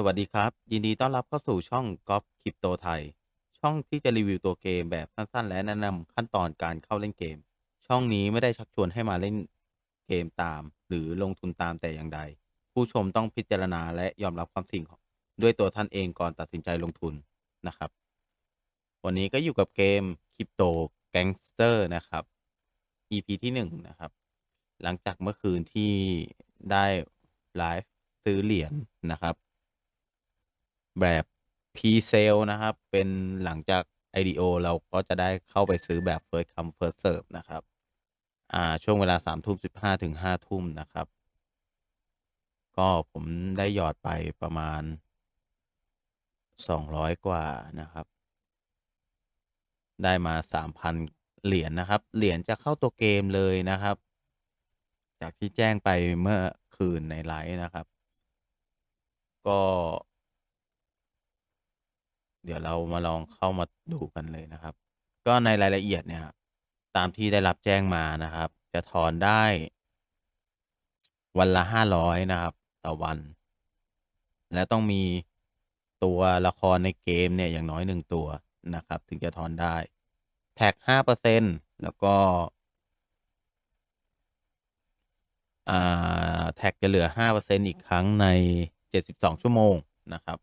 สวัสดีครับ ยินดีต้อนรับเข้าสู่ช่องกอล์ฟคริปโตไทย ช่องที่จะรีวิวตัวเกมแบบสั้นๆ และแนะนำขั้นตอนการเข้าเล่นเกม ช่องนี้ไม่ได้ชักชวนให้มาเล่นเกมตาม หรือลงทุนตามแต่อย่างใด ผู้ชมต้องพิจารณาและยอมรับความเสิ่งของด้วยตัวท่านเองก่อนตัดสินใจลงทุนนะครับ วันนี้ก็อยู่กับเกมคริปโตแก๊งสเตอร์นะครับ EP ที่หนึ่งนะครับ หลังจากเมื่อคืนที่ได้ไลฟ์ซื้อเหรียญนะครับ แบบพ r เซลนะครับ เป็นหลังจาก IDO เราก็จะได้เข้าไปซื้อแบบ First Come First Serve นะครับ อ่า ช่วงเวลาสามทุ่มสิบห้าถึงห้าทุ่มนะครับ ก็ผมได้หยอดไปประมาณสองร้อยกว่านะครับ ได้มาสามพันเหรียญนะครับ เหรียญจะเข้าตัวเกมเลยนะครับ จากที่แจ้งไปเมื่อคืนในไลฟ์นะครับ ก็ เดี๋ยวเรามาลองเข้ามาดูกันเลยนะครับ ก็ในรายละเอียดเนี่ยตามที่ได้รับแจ้งมานะครับ จะถอนได้ วันละห้าร้อยนะครับ ต่อวัน และต้องมีตัวละครในเกมเนี่ยอย่างน้อยหนึ่งตัวนะครับ ถึงจะถอนได้ แท็กห้าเปอร์เซ็นแล้วก็แท็กจะเหลือห้าเปอร์เซ็นอีกครั้งในเจ็ดสิบสองชั่วโมงนะครับ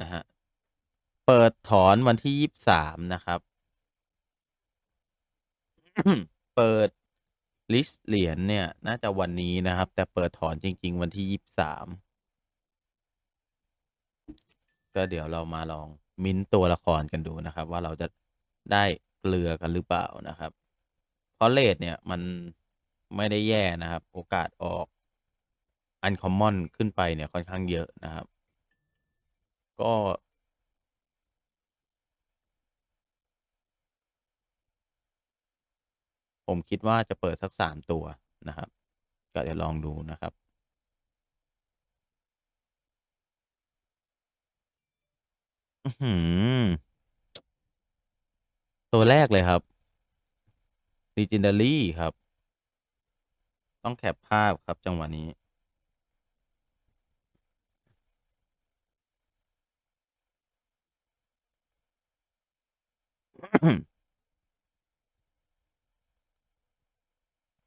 นะฮะ เปิดถอนวันที่ยี่สามนะครับ เปิดลิสเหรียญเนี่ย น่าจะวันนี้นะครับ แต่เปิดถอนจริง ๆ วันที่ยี่สามก็เดี๋ยวเรามาลองมิ้นตัวละครกันดูนะครับ ว่าเราจะได้เกลือกันหรือเปล่านะครับ เพราะเลทเนี่ยมันไม่ได้แย่นะครับ โอกาสออกอันคอมมอนขึ้นไปเนี่ยค่อนข้างเยอะนะครับ ก็ ผมคิดว่าจะเปิดสักสามตัวนะครับ ก็เดี๋ยวลองดูนะครับ อื้อหือตัวแรกเลยครับ Legendary ครับ ต้องแคปภาพครับจังหวะนี้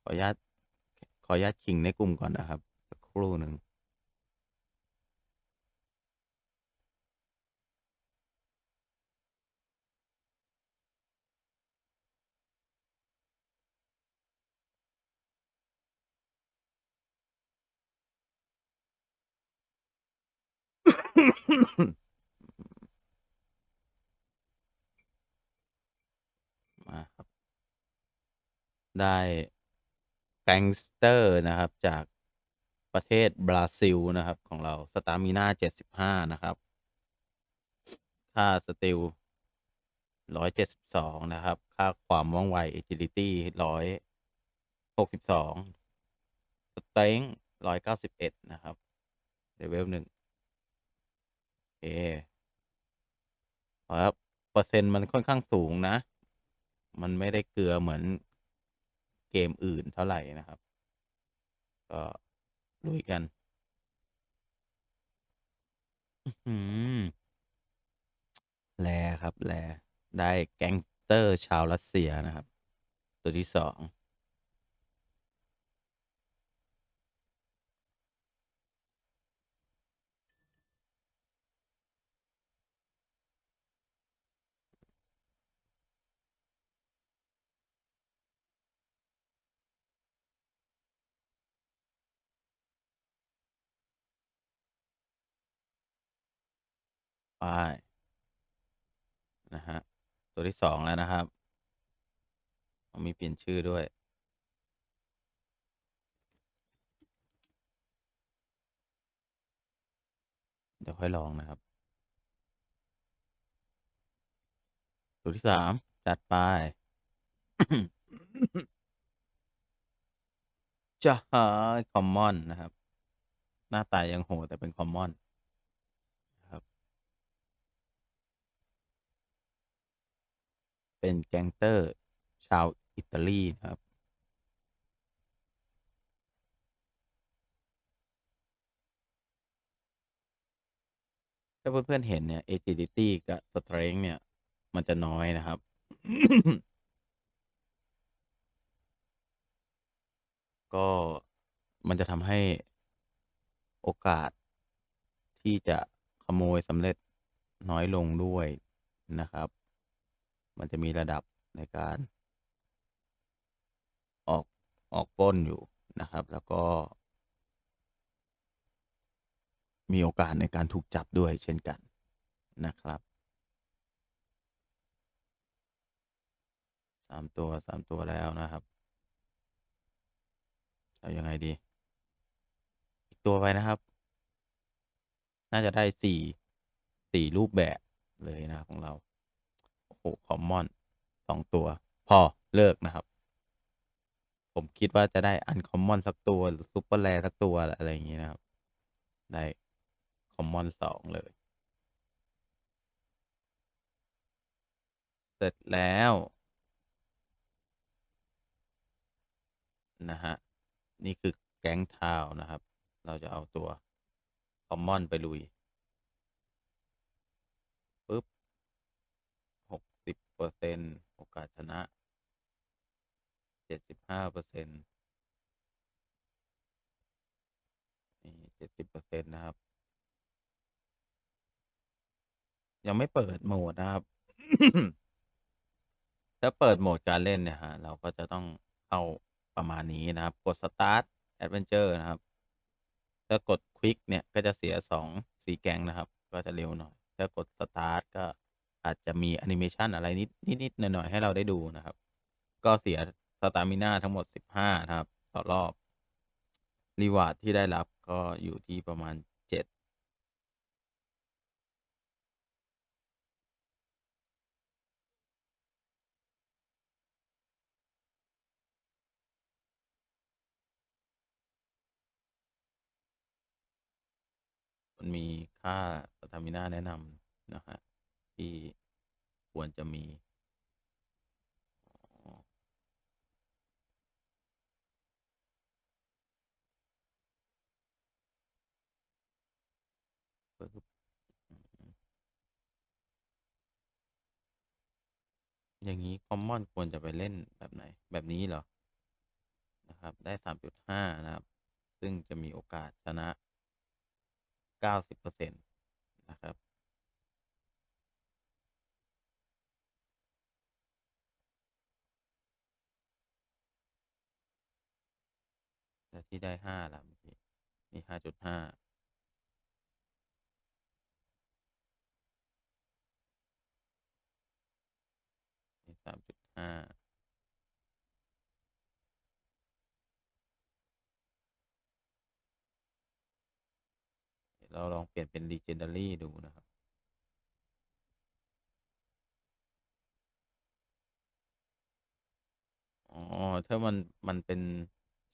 ขออนุญาต ขออนุญาตขิงในกลุ่มก่อนนะครับ สักครู่หนึ่ง มาครับ ได้แกงสเตอร์นะครับ จากประเทศบราซิลนะครับ ของเราสตามิน่าเจ็ดสิบห้านะครับ ค่าสติลร้อยเจ็ดสิบสองนะครับ ค่าความว่องไว agility ร้อยหกสิบสองสเต็งร้อยเก้าสิบเอ็ดนะครับเลเวลหนึ่งโอเคครับเปอร์เซ็นต์มันค่อนข้างสูงนะ มันไม่ได้เกลือเหมือน เกมอื่นเท่าไหร่นะครับ ก็ลุยกันอืมแลครับ แล ได้แก๊งสเตอร์ชาวรัสเซียนะครับ ตัวที่สอง ไปนะฮะ ตัวที่สองแล้วนะครับต้องมีเปลี่ยนชื่อด้วย เดี๋ยวค่อยลองนะครับ ตัวที่สามจัดไปจะหาคอมมอนนะครับ หน้าตายังโหดแต่เป็นคอมมอนนะครับ เป็นแก๊งเตอร์ ชาวอิตาลีนะครับถ้าเพื่อนๆเห็นเนี่ย agility กับ strength เนี่ย มันจะน้อยนะครับ ก็มันจะทำให้โอกาสที่จะขโมยสำเร็จน้อยลงด้วยนะครับ มันจะมีระดับในการ ออกออกปล้นอยู่นะครับ แล้วก็ มีโอกาสในการถูกจับด้วยเช่นกันนะครับสามตัวสามตัวแล้วนะครับเอายังไงดี อีกตัวไปนะครับ น่าจะได้สี่สี่รูปแบบเลยนะของเรา โอ้โหคอมมอนสองตัว พอเลิกนะครับ ผมคิดว่าจะได้อันคอมมอนสักตัว หรือซูเปอร์แรสักตัวอะไรอย่างนี้นะครับ ได้คอมมอนสองเลย เสร็จแล้วนะฮะ นี่คือแก๊งทาวนะครับ เราจะเอาตัวคอมมอนไปลุยปุ๊บหกสิบ เปอร์เซ็นโอกาสชนะเจ็ดสิบห้าเปอร์เซ็นนี่เจ็ดสิบเปอร์เซ็นนะครับ ยังไม่เปิดโหมดนะครับ ถ้าเปิดโหมดการเล่นเนี่ยฮะเราก็จะต้องเข้าประมาณนี้นะครับ กด Start Adventure นะครับ ถ้ากด Quick เนี่ยก็จะเสียสองสีแกงนะครับ ก็จะเร็วหน่อย ถ้ากด Start ก็ อาจจะมีแอนิเมชันอะไรนิดนิดๆหน่อยๆให้เราได้ดูนะครับ ก็เสียสตามิน่าทั้งหมด 15 นะครับ ต่อรอบรีวาร์ดที่ได้รับก็อยู่ที่ประมาณ 7มันมีค่าสตามิน่าแนะนำนะฮะ ที่ควรจะมี อย่างนี้ คอมมอน ควรจะไปเล่นแบบไหน แบบนี้เหรอ นะครับ ได้สามจุดห้านะครับ ซึ่งจะมีโอกาสชนะเก้าสิบเปอร์เซ็นต์นะครับ ที่ได้ห้าละเมื่อกี้นี่ห้าจุดห้านี่สามจุดห้าเราลองเปลี่ยนเป็น legendary ดูนะครับอ๋อ ถ้ามัน มันเป็น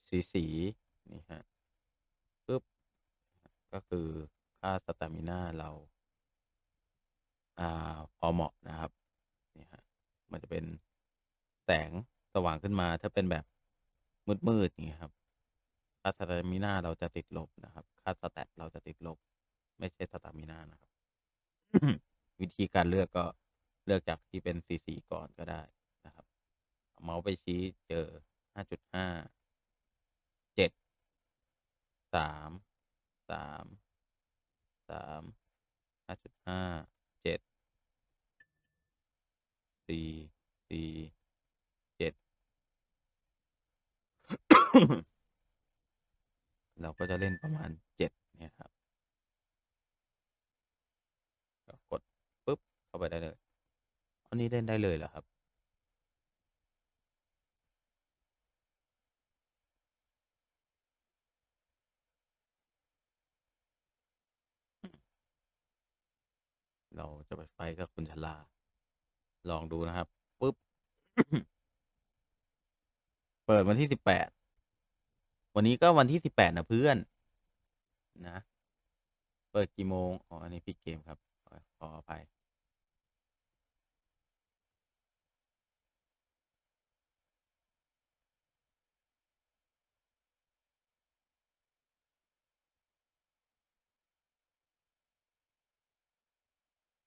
สีสี นี่ฮะปึ๊บก็คือค่าสตามิน่าเรา อ่าพอเหมาะนะครับนี่ฮะมันจะเป็นแสงสว่างขึ้นมาถ้าเป็นแบบมืดๆอย่างเงี้ยครับ ค่าสตามิน่าเราจะติดลบนะครับ ค่าสแตทเราจะติดลบ ไม่ใช่สตามิน่านะครับ วิธีการเลือกก็เลือกจากที่เป็นสีสีก่อนก็ได้นะครับเอาเมาส์ไปชี้เจอห้าจุดห้าเจ็ด สามสามสามห้าจุดห้าเจ็ดสี่สี่เจ็ดเราก็จะเล่นประมาณเจ็ดเนี่ยครับก็กดปุ๊บเข้าไปได้เลยอันนี้เล่นได้เลยเหรอครับ เราจะไปไฟกับคุณชลา ลองดูนะครับปุ๊บ เปิดวันที่สิบแปด วันนี้ก็วันที่สิบแปดนะเพื่อน นะ เปิดกี่โมง อ๋อ อันนี้ปิดเกมครับ ขออภัย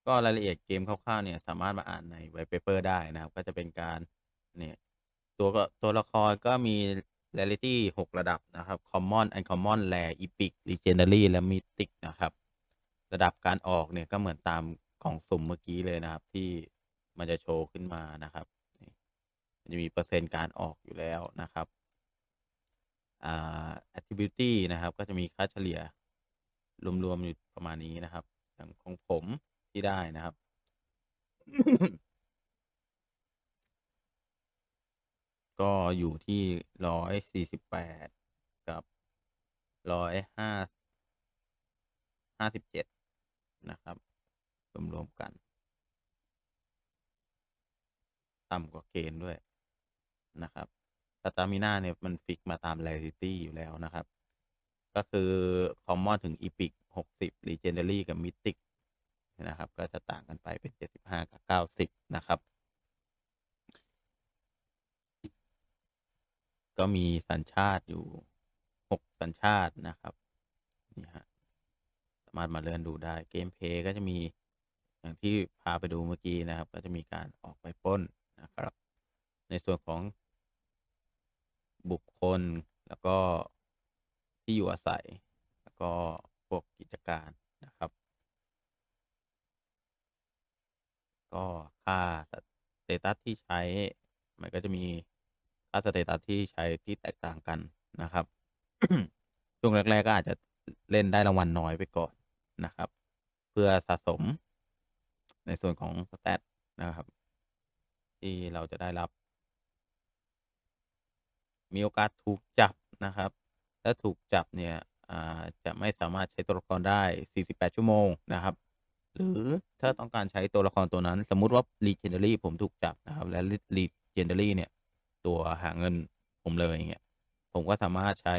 ก็รายละเอียดเกมคร่าวๆเนี่ยสามารถมาอ่านใน white paper ได้นะครับ ก็จะเป็นการเนี่ยตัวก็ตัวละครก็มี rarity 6 ระดับนะครับ common uncommon rare epic legendary และ mythic นะครับ ระดับการออกเนี่ยก็เหมือนตามกล่องสุ่มเมื่อกี้เลยนะครับ ที่มันจะโชว์ขึ้นมานะครับมันจะมีเปอร์เซ็นต์การออกอยู่แล้วนะครับอ่า attribute นะครับ ก็จะมีค่าเฉลี่ยรวมๆอยู่ประมาณนี้นะครับ อย่างของผม ที่ได้นะครับ ก็อยู่ที่ร้อยสี่สิบแปดกับร้อยห้าห้าสิบเจ็ดนะครับ รวมๆกัน ต่ำกว่าเกณฑ์ด้วยนะครับสตามิน่าเนี่ยมันฟิกมาตาม rarity อยู่แล้วนะครับ ก็คือ common ถึง epic หกสิบ legendary กับ mythic นะครับ ก็จะต่างกันไปเป็นเจ็ดสิบห้ากับเก้าสิบนะครับ ก็มีสัญชาติอยู่หกสัญชาตินะครับนี่ฮะสามารถมาเลื่อนดูได้เกมเพลย์ก็จะมีอย่างที่พาไปดูเมื่อกี้นะครับ ก็จะมีการออกไปป้นนะครับ ในส่วนของบุคคลแล้วก็ที่อยู่อาศัย แล้วก็พวกกิจการนะครับ ก็ค่าสเตตัสที่ใช้ มันก็จะมีค่าสเตตัสที่ใช้ที่แตกต่างกันนะครับ ช่วงแรก ๆ ก็อาจจะเล่นได้รางวัลน้อยไปก่อนนะครับ เพื่อสะสมในส่วนของสเตตนะครับ ที่เราจะได้รับ มีโอกาสถูกจับนะครับ ถ้าถูกจับเนี่ยจะไม่สามารถใช้ตัวละครได้ 48 ชั่วโมงนะครับ หรือถ้าต้องการใช้ตัวละครตัวนั้น สมมุติว่า Legendary ผมถูกจับนะครับ และ Legendary เนี่ย ตัวหาเงินผมเลยอย่างเงี้ยผมก็สามารถใช้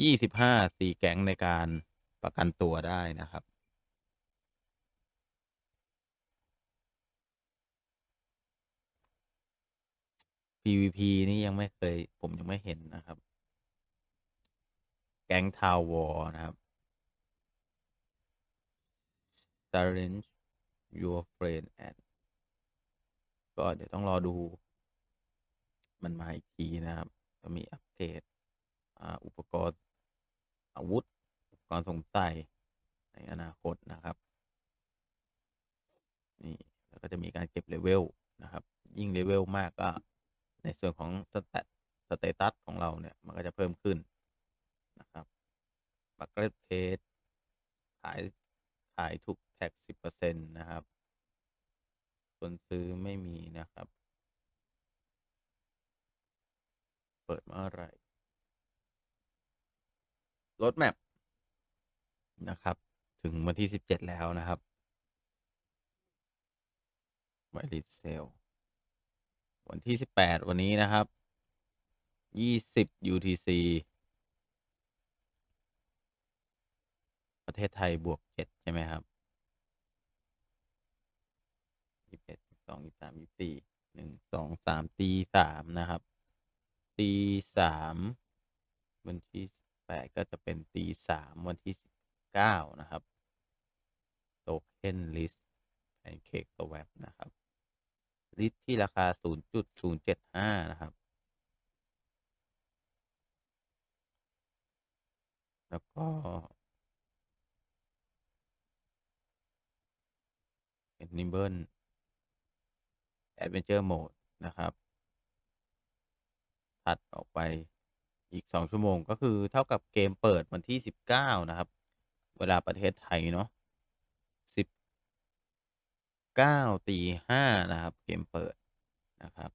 25สีแก๊งในการประกันตัวได้นะครับ PVP นี่ยังไม่เคย ผมยังไม่เห็นนะครับ แก๊งทาววอร์นะครับ challenge your friend and ก็เดี๋ยวต้องรอดู มันมาอีกทีนะครับ จะมีอัปเกรดอุปกรณ์อาวุธ อุปกรณ์สงสัยในอนาคตนะครับ นี่ แล้วก็จะมีการเก็บเลเวลนะครับ ยิ่งเลเวลมากก็ ในส่วนของสเตตสเตตัสของเราเนี่ย มันก็จะเพิ่มขึ้นนะครับบัคเก็ตเพจขายขายถูก แท็กสิบเปอร์เซ็นต์นะครับ คนซื้อไม่มีนะครับ เปิดเมื่อไรรถแมพนะครับ ถึงวันที่สิบเจ็ดแล้วนะครับไวริเซลวันที่สิบแปดวันนี้นะครับยี่สิบ UTC ประเทศไทยบวกเจ็ดใช่ไหมครับ สองยี่สามยี่สี่หนึ่งสองสามตีสามนะครับ ตีสามวันที่แปดก็จะเป็นตีสามวันที่สิบเก้านะครับโตเค็นลิสแพนเค้กสวปนะครับ ลิสที่ราคา 0.075 นะครับ แล้วก็ Enable Adventure Mode นะครับ ถัดออกไปอีก 2 ชั่วโมงก็คือเท่ากับเกมเปิดวันที่ 19 นะครับ เวลาประเทศไทย เนาะ19ตี5นะครับ เกมเปิดนะครับ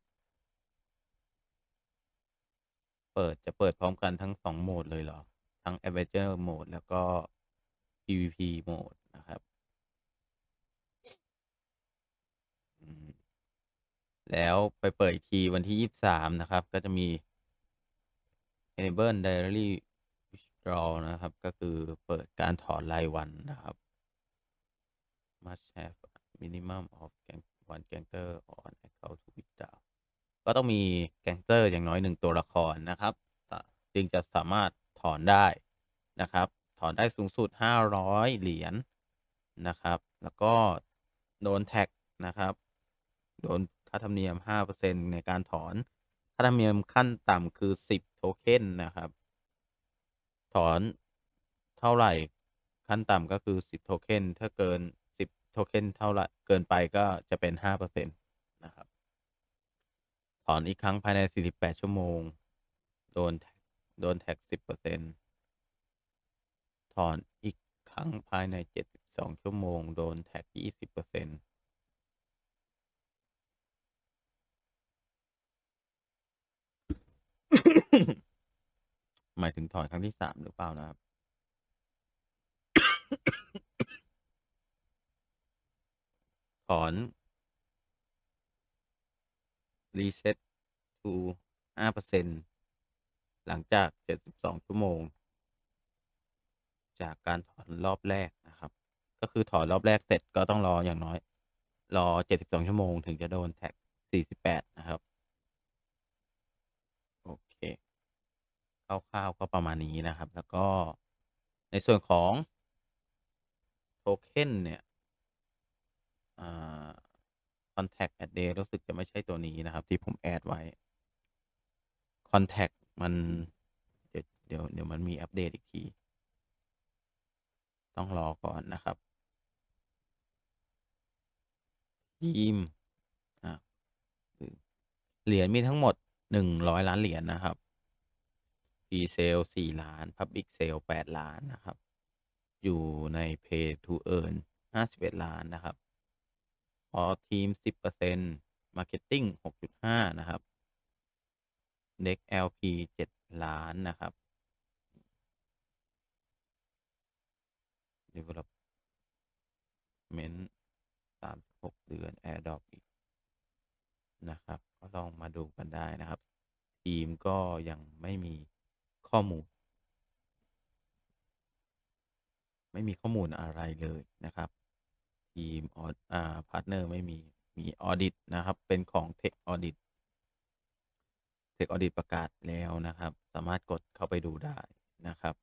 เปิดจะเปิดพร้อมกันทั้ง 2 โหมดเลยเหรอ ทั้ง Adventure Mode แล้วก็ PVP Mode นะครับ แล้วไปเปิดอีกทีวันที่ 23 นะครับ ก็จะมี Enable Diary Withdraw นะครับ ก็คือเปิดการถอนรายวันนะครับ must have minimum of one gangster on account to withdraw ก็ต้องมีแกงเตอร์อย่างน้อยหนึ่งตัวละครนะครับ จึงจะสามารถถอนได้นะครับ ถอนได้สูงสุด 500 เหรียญนะครับ แล้วก็โดนแท็กนะครับ โดน ค่าธรรมเนียม 5%ในการถอน ค่าธรรมเนียมขั้นต่ำคือ 10 โทเค็นนะครับ ถอนเท่าไหร่ขั้นต่ำก็คือ 10 โทเค็นถ้าเกิน 10 โทเค็นเท่าไหร่เกินไปก็จะเป็น 5%นะครับ ถอนอีกครั้งภายใน 48 ชั่วโมง โดนโดนแท็ก 10%ถอนอีกครั้งภายใน 72 ชั่วโมง โดนแท็ก 20% หมายถึงถอนครั้งที่สามหรือเปล่านะครับ ถอน reset to 5%หลังจาก72ชั่วโมง จากการถอนรอบแรกนะครับ ก็คือถอนรอบแรกเสร็จก็ต้องรออย่างน้อย รอ72ชั่วโมง ถึงจะโดนแท็ก48นะครับ โอเค คร่าว ๆ ก็ประมาณนี้นะครับ แล้วก็ในส่วนของโทเค็นเนี่ยคอ่า contact at day รู้สึกจะไม่ใช่ตัวนี้นะครับ ที่ผมแอดไว้ contact มันเดี๋ยวเดี๋ยวเดี๋ยวมันมีอัปเดตอีกที ต้องรอก่อนนะครับทีมเหรียญมีทั้งหมด100ล้านเหรียญนะครับ ฟรีเซล4ล้าน Public Sale 8ล้านนะครับ อยู่ใน Pay to Earn 51ล้านนะครับ พอทีม10% Marketing 6.5นะครับ Deck LP 7ล้านนะครับ Development 36เดือน Airdrop อีกนะครับ ก็ลองมาดูกันได้นะครับ ทีมก็ยังไม่มี ข้อมูล ไม่มีข้อมูลอะไรเลยนะครับ ทีมออดอ่าพาร์ทเนอร์ไม่มี มีออดิตนะครับ เป็นของ Tech Audit Tech Audit ประกาศแล้วนะครับ สามารถกดเข้าไปดูได้นะครับ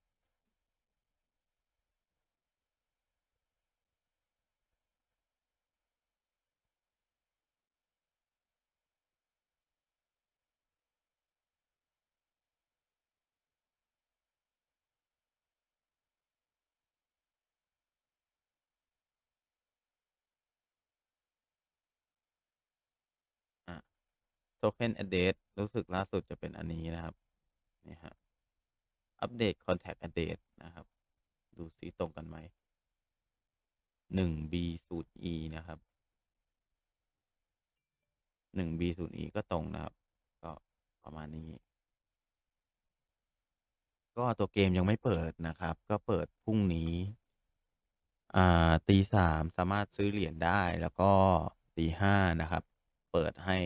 Token Address รู้สึกล่าสุดจะเป็นอันนี้นะครับ นี่ฮะอัปเดต Contact Address นะครับ ดูซิตรงกันไหม 1B สูตร E นะครับ 1B สูตร E ก็ตรงนะครับ ก็ประมาณนี้ ก็ตัวเกมยังไม่เปิดนะครับ ก็เปิดพรุ่งนี้อ่าตีสามสามารถซื้อเหรียญได้แล้วก็ตีห้านะครับ เปิดให้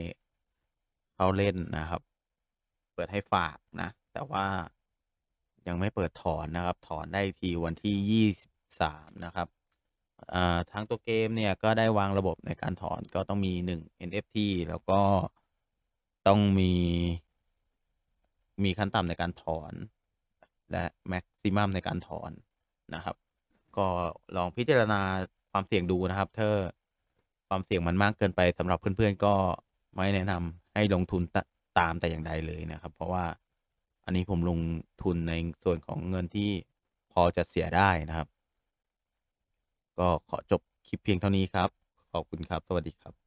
เข้าเล่นนะครับ เปิดให้ฝากนะ แต่ว่ายังไม่เปิดถอนนะครับ ถอนได้ทีวันที่ยี่สิบสามนะครับทางตัวเกมเนี่ยก็ได้วางระบบในการถอนก็ต้องมีหนึ่ง NFT แล้วก็ต้องมี มีขั้นต่ำในการถอน และแม็กซิมัมในการถอนนะครับ ก็ลองพิจารณาความเสี่ยงดูนะครับถ้าความเสี่ยงมันมากเกินไปสำหรับเพื่อนๆก็ ไม่แนะนำให้ลงทุนตตามแต่อย่างใดเลยนะครับ เพราะว่าอันนี้ผมลงทุนในส่วนของเงินที่พอจะเสียได้นะครับ ก็ขอจบคลิปเพียงเท่านี้ครับ ขอบคุณครับ สวัสดีครับ